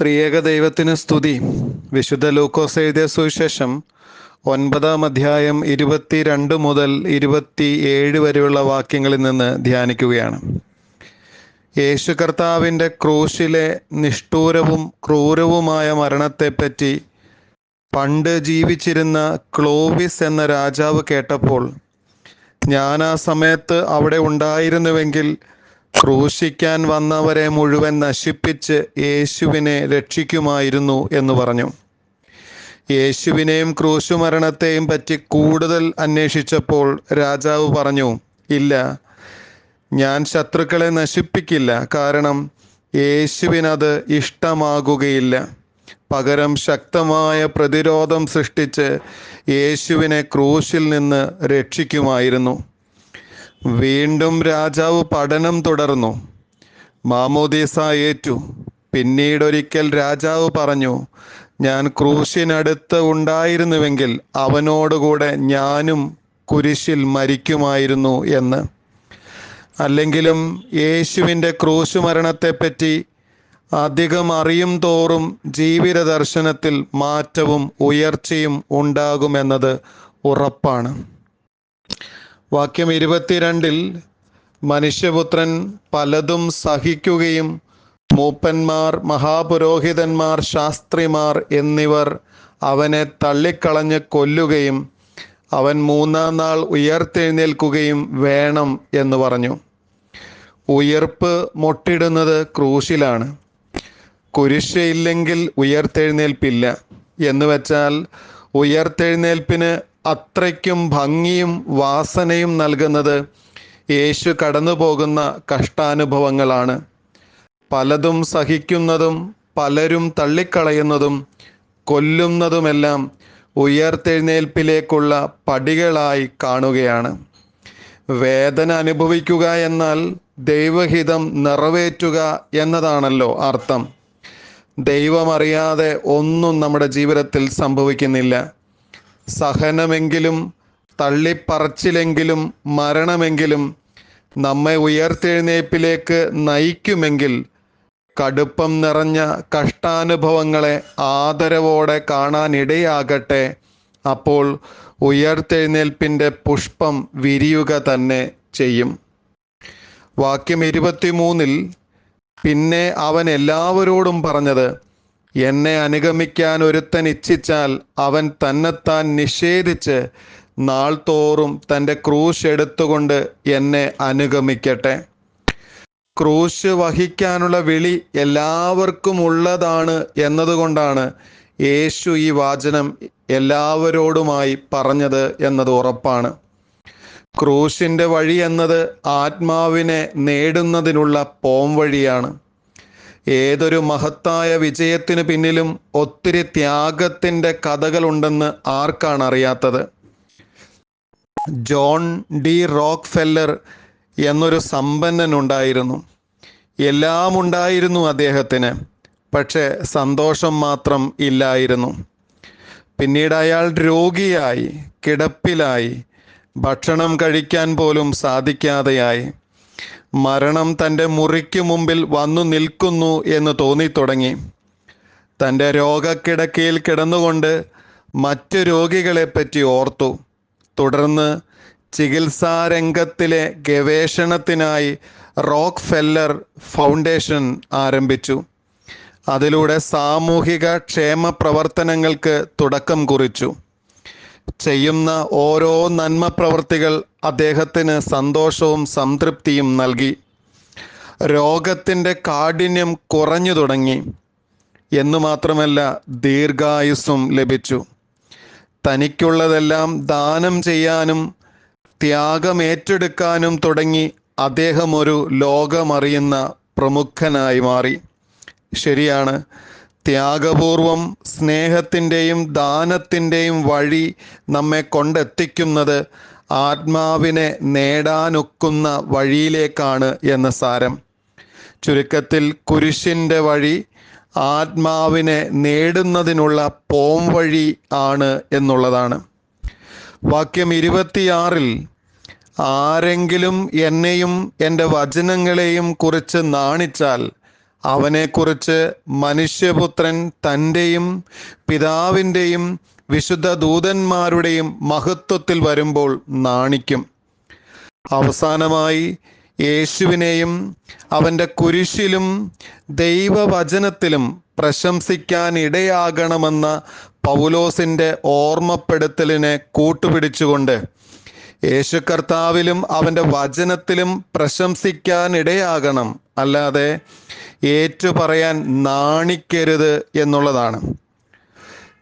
ത്രിയേക ദൈവത്തിന് സ്തുതി. വിശുദ്ധ ലൂക്കോസ് എഴുതിയ സുവിശേഷം ഒൻപതാം അധ്യായം ഇരുപത്തിരണ്ട് മുതൽ ഇരുപത്തി ഏഴ് വരെയുള്ള വാക്യങ്ങളിൽ നിന്ന് ധ്യാനിക്കുകയാണ്. യേശു കർത്താവിന്റെ ക്രൂശിലെ നിഷ്ഠൂരവും ക്രൂരവുമായ മരണത്തെപ്പറ്റി പണ്ട് ജീവിച്ചിരുന്ന ക്ലോവിസ് എന്ന രാജാവ് കേട്ടപ്പോൾ ഞാൻ ആ സമയത്ത് അവിടെ ഉണ്ടായിരുന്നുവെങ്കിൽ ക്രൂശിക്കാൻ വന്നവരെ മുഴുവൻ നശിപ്പിച്ച് യേശുവിനെ രക്ഷിക്കുമായിരുന്നു എന്ന് പറഞ്ഞു. യേശുവിനെയും ക്രൂശുമരണത്തെയും പറ്റി കൂടുതൽ അന്വേഷിച്ചപ്പോൾ രാജാവ് പറഞ്ഞു ഇല്ല ഞാൻ ശത്രുക്കളെ നശിപ്പിക്കില്ല കാരണം യേശുവിനത് ഇഷ്ടമാകുകയില്ല. പകരം ശക്തമായ പ്രതിരോധം സൃഷ്ടിച്ച് യേശുവിനെ ക്രൂശിൽ നിന്ന് രക്ഷിക്കുമായിരുന്നു. വീണ്ടും രാജാവ് പഠനം തുടർന്നു. മാമോദീസ ഏറ്റു. പിന്നീടൊരിക്കൽ രാജാവ് പറഞ്ഞു ഞാൻ ക്രൂശിനടുത്ത് ഉണ്ടായിരുന്നുവെങ്കിൽ അവനോടുകൂടെ ഞാനും കുരിശിൽ മരിക്കുമായിരുന്നു എന്ന്. അല്ലെങ്കിലും യേശുവിന്റെ ക്രൂശ് മരണത്തെപ്പറ്റി അധികം അറിയും തോറും ജീവിത ദർശനത്തിൽ മാറ്റവും ഉയർച്ചയും ഉണ്ടാകുമെന്നത് ഉറപ്പാണ്. വാക്യം ഇരുപത്തിരണ്ടിൽ മനുഷ്യപുത്രൻ പലതും സഹിക്കുകയും മൂപ്പന്മാർ മഹാപുരോഹിതന്മാർ ശാസ്ത്രിമാർ എന്നിവർ അവനെ തള്ളിക്കളഞ്ഞ് കൊല്ലുകയും അവൻ മൂന്നാം നാൾ ഉയർത്തെഴുന്നേൽക്കുകയും വേണം എന്ന് പറഞ്ഞു. ഉയർപ്പ് മൊട്ടിടുന്നത് ക്രൂശിലാണ്. കുരിശയില്ലെങ്കിൽ ഉയർത്തെഴുന്നേൽപ്പില്ല. എന്ന് വെച്ചാൽ ഉയർത്തെഴുന്നേൽപ്പിന് അത്രയ്ക്കും ഭംഗിയും വാസനയും നൽകുന്നത് യേശു കടന്നു പോകുന്ന കഷ്ടാനുഭവങ്ങളാണ്. പലതും സഹിക്കുന്നതും പലരും തള്ളിക്കളയുന്നതും കൊല്ലുന്നതുമെല്ലാം ഉയർത്തെഴുന്നേൽപ്പിലേക്കുള്ള പടികളായി കാണുകയാണ്. വേദന അനുഭവിക്കുക എന്നാൽ ദൈവഹിതം നിറവേറ്റുക എന്നതാണല്ലോ അർത്ഥം. ദൈവമറിയാതെ ഒന്നും നമ്മുടെ ജീവിതത്തിൽ സംഭവിക്കുന്നില്ല. സഹനമെങ്കിലും തള്ളിപ്പറച്ചിലെങ്കിലും മരണമെങ്കിലും നമ്മെ ഉയർത്തെഴുന്നേപ്പിലേക്ക് നയിക്കുമെങ്കിൽ കടുപ്പം നിറഞ്ഞ കഷ്ടാനുഭവങ്ങളെ ആദരവോടെ കാണാനിടയാകട്ടെ. അപ്പോൾ ഉയർത്തെഴുന്നേൽപ്പിന്റെ പുഷ്പം വിരിയുക തന്നെ ചെയ്യും. വാക്യം ഇരുപത്തിമൂന്നിൽ പിന്നെ അവൻ എല്ലാവരോടും പറഞ്ഞത് എന്നെ അനുഗമിക്കാൻ ഒരുത്തൻ ഇച്ഛിച്ചാൽ അവൻ തന്നെത്താൻ നിഷേധിച്ച് നാൾ തോറും തന്റെ ക്രൂശ് എടുത്തുകൊണ്ട് എന്നെ അനുഗമിക്കട്ടെ. ക്രൂശ് വഹിക്കാനുള്ള വിളി എല്ലാവർക്കും ഉള്ളതാണ് എന്നതുകൊണ്ടാണ് യേശു ഈ വാചനം എല്ലാവരോടുമായി പറഞ്ഞത് എന്നത് ഉറപ്പാണ്. ക്രൂശിന്റെ വഴി എന്നത് ആത്മാവിനെ നേടുന്നതിനുള്ള പോം വഴിയാണ് ഏതൊരു മഹത്തായ വിജയത്തിന് പിന്നിലും ഒത്തിരി ത്യാഗത്തിന്റെ കഥകളുണ്ടെന്ന് ആർക്കാണ് അറിയാത്തത്? ജോൺ ഡി റോക്ക് ഫെല്ലർ എന്നൊരു സമ്പന്നനുണ്ടായിരുന്നു. എല്ലാം ഉണ്ടായിരുന്നു അദ്ദേഹത്തിന് പക്ഷേ സന്തോഷം മാത്രം ഇല്ലായിരുന്നു. പിന്നീട് അയാൾ രോഗിയായി കിടപ്പിലായി ഭക്ഷണം കഴിക്കാൻ പോലും സാധിക്കാതെയായി. മരണം തന്റെ മുറിക്ക് മുമ്പിൽ വന്നു നിൽക്കുന്നു എന്ന് തോന്നിത്തുടങ്ങി. തന്റെ രോഗക്കിടക്കയിൽ കിടന്നുകൊണ്ട് മറ്റു രോഗികളെപ്പറ്റി ഓർത്തു. തുടർന്ന് ചികിത്സാരംഗത്തിലെ ഗവേഷണത്തിനായി റോക്ക് ഫെല്ലർ ഫൗണ്ടേഷൻ ആരംഭിച്ചു. അതിലൂടെ സാമൂഹിക ക്ഷേമ പ്രവർത്തനങ്ങൾക്ക് തുടക്കം കുറിച്ചു. ചെയ്യുന്ന ഓരോ നന്മ പ്രവർത്തികൾ അദ്ദേഹത്തിന് സന്തോഷവും സംതൃപ്തിയും നൽകി. രോഗത്തിന്റെ കാഠിന്യം കുറഞ്ഞു തുടങ്ങി. എന്നു മാത്രമല്ല ദീർഘായുസ്സും ലഭിച്ചു. തനിക്കുള്ളതെല്ലാം ദാനം ചെയ്യാനും ത്യാഗം ഏറ്റെടുക്കാനും തുടങ്ങി അദ്ദേഹം ഒരു ലോകമറിയുന്ന പ്രമുഖനായി മാറി. ശരിയാണ്. ത്യാഗപൂർവം സ്നേഹത്തിന്റെയും ദാനത്തിന്റെയും വഴി നമ്മെ കൊണ്ടെത്തിക്കുന്നത് ആത്മാവിനെ നേടാനൊക്കുന്ന വഴിയിലേക്കാണ് എന്ന സാരം. ചുരുക്കത്തിൽ കുരിശിന്റെ വഴി ആത്മാവിനെ നേടുന്നതിനുള്ള പോം വഴി ആണ് എന്നുള്ളതാണ്. വാക്യം ഇരുപത്തിയാറിൽ ആരെങ്കിലും എന്നെയും എന്റെ വചനങ്ങളെയും കുറിച്ച് നാണിച്ചാൽ അവനെക്കുറിച്ച് മനുഷ്യപുത്രൻ തന്റെയും പിതാവിന്റെയും വിശുദ്ധ ദൂതന്മാരുടെയും മഹത്വത്തിൽ വരുമ്പോൾ നാണിക്കും. അവസാനമായി യേശുവിനെയും അവന്റെ കുരിശിലും ദൈവവചനത്തിലും പ്രശംസിക്കാൻ ഇടയാകണമെന്ന പൗലോസിന്റെ ഓർമ്മപ്പെടുത്തലിനെ കൂട്ടുപിടിച്ചുകൊണ്ട് യേശു കർത്താവിലും അവന്റെ വചനത്തിലും പ്രശംസിക്കാൻ ഇടയാകണം അല്ലാതെ ഏറ്റുപറയാൻ നാണിക്കരുത് എന്നുള്ളതാണ്.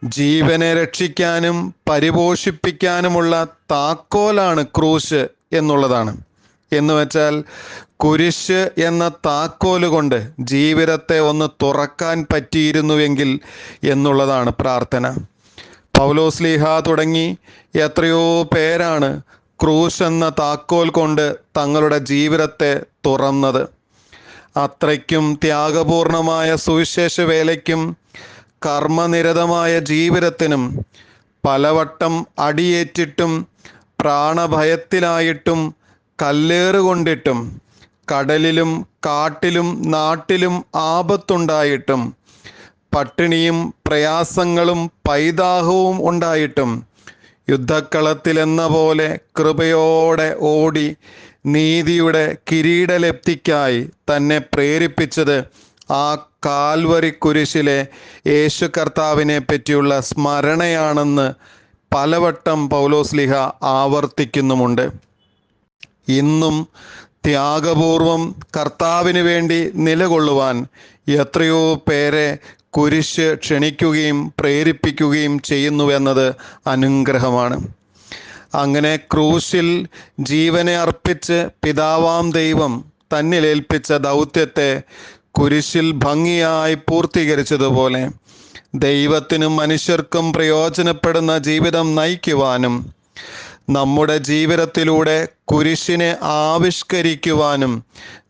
ജീവനെ രക്ഷിക്കാനും പരിപോഷിപ്പിക്കാനുമുള്ള താക്കോലാണ് ക്രൂശ് എന്നുള്ളതാണ്. എന്ന് വെച്ചാൽ കുരിശ് എന്ന താക്കോൽ കൊണ്ട് ജീവിതത്തെ ഒന്ന് തുറക്കാൻ പറ്റിയിരുന്നുവെങ്കിൽ എന്നുള്ളതാണ് പ്രാർത്ഥന. പൗലോസ്ലീഹ തുടങ്ങി എത്രയോ പേരാണ് ക്രൂശ് എന്ന താക്കോൽ കൊണ്ട് തങ്ങളുടെ ജീവിതത്തെ തുറന്നത്. അത്രയ്ക്കും ത്യാഗപൂർണമായ സുവിശേഷ വേലയ്ക്കും കർമ്മനിരതമായ ജീവിതത്തിനും പലവട്ടം അടിയേറ്റിട്ടും പ്രാണഭയത്തിലായിട്ടും കല്ലേറുകൊണ്ടിട്ടും കടലിലും കാട്ടിലും നാട്ടിലും ആപത്തുണ്ടായിട്ടും പട്ടിണിയും പ്രയാസങ്ങളും പൈതാഹവും ഉണ്ടായിട്ടും യുദ്ധക്കളത്തിലെന്ന പോലെ കൃപയോടെ ഓടി നീതിയുടെ കിരീടലബ്ധിക്കായി തന്നെ പ്രേരിപ്പിച്ചത് ആ കാൽവരി കുരിശിലെ യേശു കർത്താവിനെ പറ്റിയുള്ള സ്മരണയാണെന്ന് പലവട്ടം പൗലോസ്ലിഹ ആവർത്തിക്കുന്നുമുണ്ട്. ഇന്നും ത്യാഗപൂർവം കർത്താവിന് വേണ്ടി നിലകൊള്ളുവാൻ എത്രയോ പേരെ കുരിശ് ക്ഷണിക്കുകയും പ്രേരിപ്പിക്കുകയും ചെയ്യുന്നുവെന്നത് അനുഗ്രഹമാണ്. അങ്ങനെ ക്രൂശിൽ ജീവനെ അർപ്പിച്ച് പിതാവാം ദൈവം തന്നിലേൽപ്പിച്ച ദൗത്യത്തെ കുരിശിൽ ഭംഗിയായി പൂർത്തീകരിച്ചതുപോലെ ദൈവത്തിനും മനുഷ്യർക്കും പ്രയോജനപ്പെടുന്ന ജീവിതം നയിക്കുവാനും നമ്മുടെ ജീവിതത്തിലൂടെ കുരിശിനെ ആവിഷ്കരിക്കുവാനും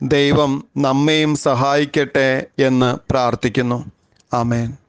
ദൈവം നമ്മെയും സഹായിക്കട്ടെ എന്ന് പ്രാർത്ഥിക്കുന്നു. ആമേൻ.